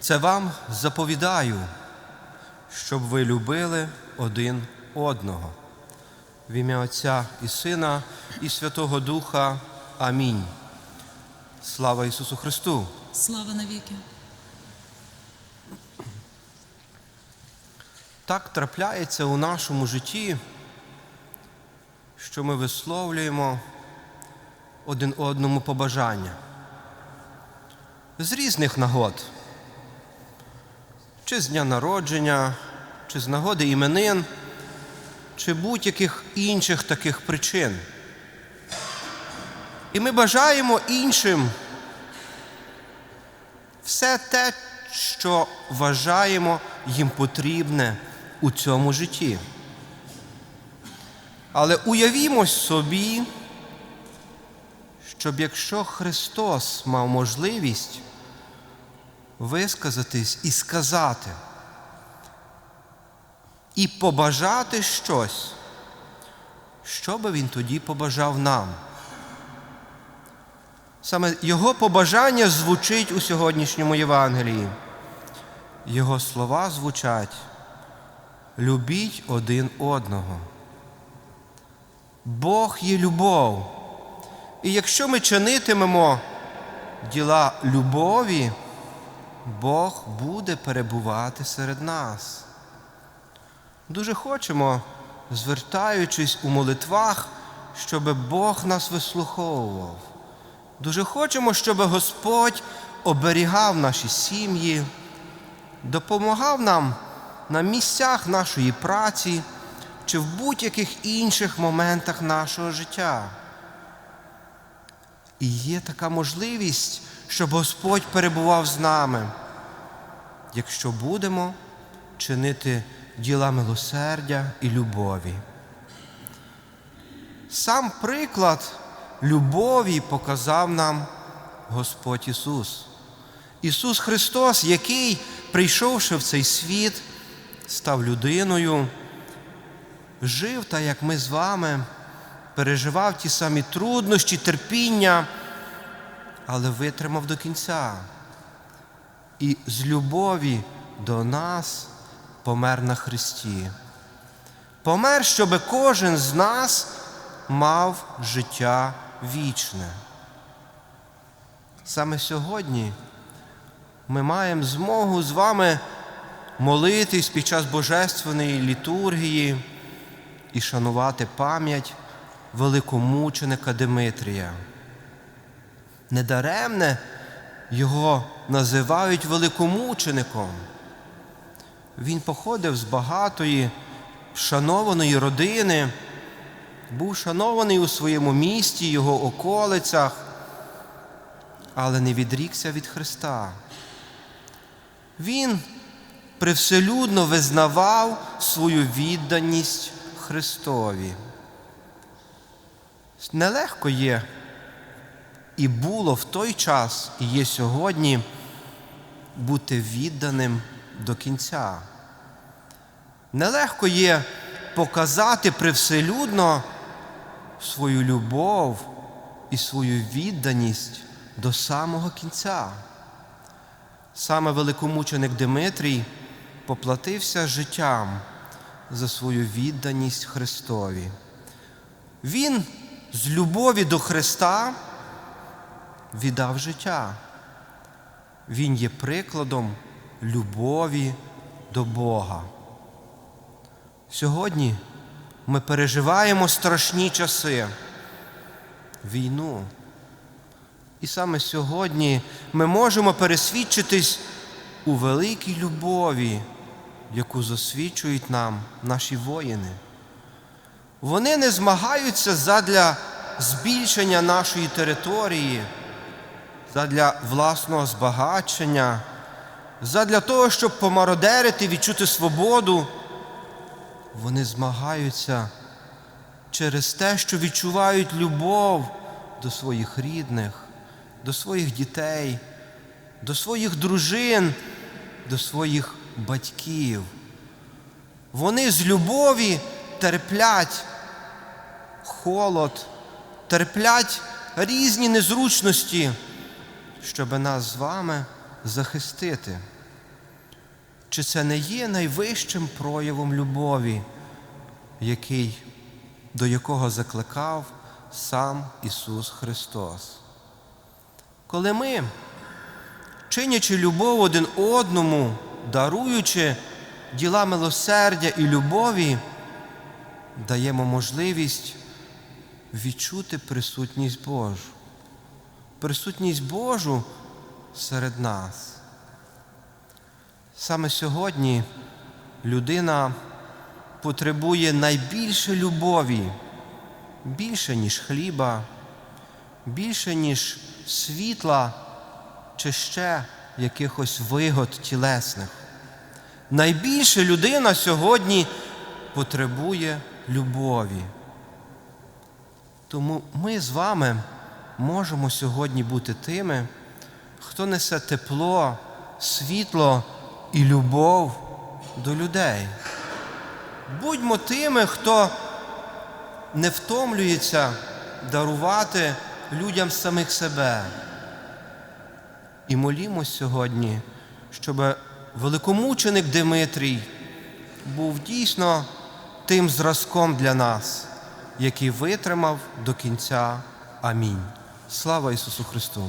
Це вам заповідаю, щоб ви любили один одного. В ім'я Отця і Сина, і Святого Духа. Амінь. Слава Ісусу Христу! Слава навіки. Так трапляється у нашому житті, що ми висловлюємо один одному побажання з різних нагод, чи з дня народження, чи з нагоди іменин, чи будь-яких інших таких причин. І ми бажаємо іншим все те, що вважаємо їм потрібне у цьому житті. Але уявімо собі, щоб якщо Христос мав можливість висказатись і сказати, і побажати щось, що би він тоді побажав нам? Саме Його побажання звучить у сьогоднішньому Євангелії. Його слова звучать любіть один одного. Бог є любов. І якщо ми чинитимемо діла любові, Бог буде перебувати серед нас. Дуже хочемо, звертаючись у молитвах, щоб Бог нас вислуховував. Дуже хочемо, щоб Господь оберігав наші сім'ї, допомагав нам на місцях нашої праці чи в будь-яких інших моментах нашого життя. І є така можливість, щоб Господь перебував з нами, якщо будемо чинити діла милосердя і любові. Сам приклад любові показав нам Господь Ісус. Ісус Христос, який, прийшовши в цей світ, став людиною, жив так, як ми з вами, переживав ті самі труднощі, терпіння, але витримав до кінця. І з любові до нас помер на Христі. Помер, щоб кожен з нас мав життя вічне. Саме сьогодні ми маємо змогу з вами молитись під час Божественної літургії і шанувати пам'ять великомученика Димитрія. Недаремне його називають великомучеником. Він походив з багатої, шанованої родини, був шанований у своєму місті, його околицях, але не відрікся від Христа. Він привселюдно визнавав свою відданість Христові. Нелегко є і було в той час, і є сьогодні бути відданим до кінця. Нелегко є показати привселюдно свою любов і свою відданість до самого кінця. Саме великомученик Димитрій поплатився життям за свою відданість Христові. Він з любові до Христа віддав життя. Він є прикладом любові до Бога. Сьогодні ми переживаємо страшні часи, війну. І саме сьогодні ми можемо пересвідчитись у великій любові, яку засвідчують нам наші воїни. Вони не змагаються задля збільшення нашої території, задля власного збагачення, задля того, щоб помародерити, відчути свободу. Вони змагаються через те, що відчувають любов до своїх рідних, до своїх дітей, до своїх дружин, до своїх батьків. Вони з любові терплять холод, терплять різні незручності, щоб нас з вами захистити. Чи це не є найвищим проявом любові, який, до якого закликав сам Ісус Христос? Коли ми, чинячи любов один одному, даруючи діла милосердя і любові, даємо можливість відчути присутність Божу, присутність Божу серед нас. Саме сьогодні людина потребує найбільше любові, більше, ніж хліба, більше, ніж світла чи ще якихось вигод тілесних. Найбільше людина сьогодні потребує любові. Тому ми з вами можемо сьогодні бути тими, хто несе тепло, світло і любов до людей. Будьмо тими, хто не втомлюється дарувати людям самих себе. І молімось сьогодні, щоб великомученик Димитрій був дійсно тим зразком для нас, який витримав до кінця. Амінь. Слава Ісусу Христу!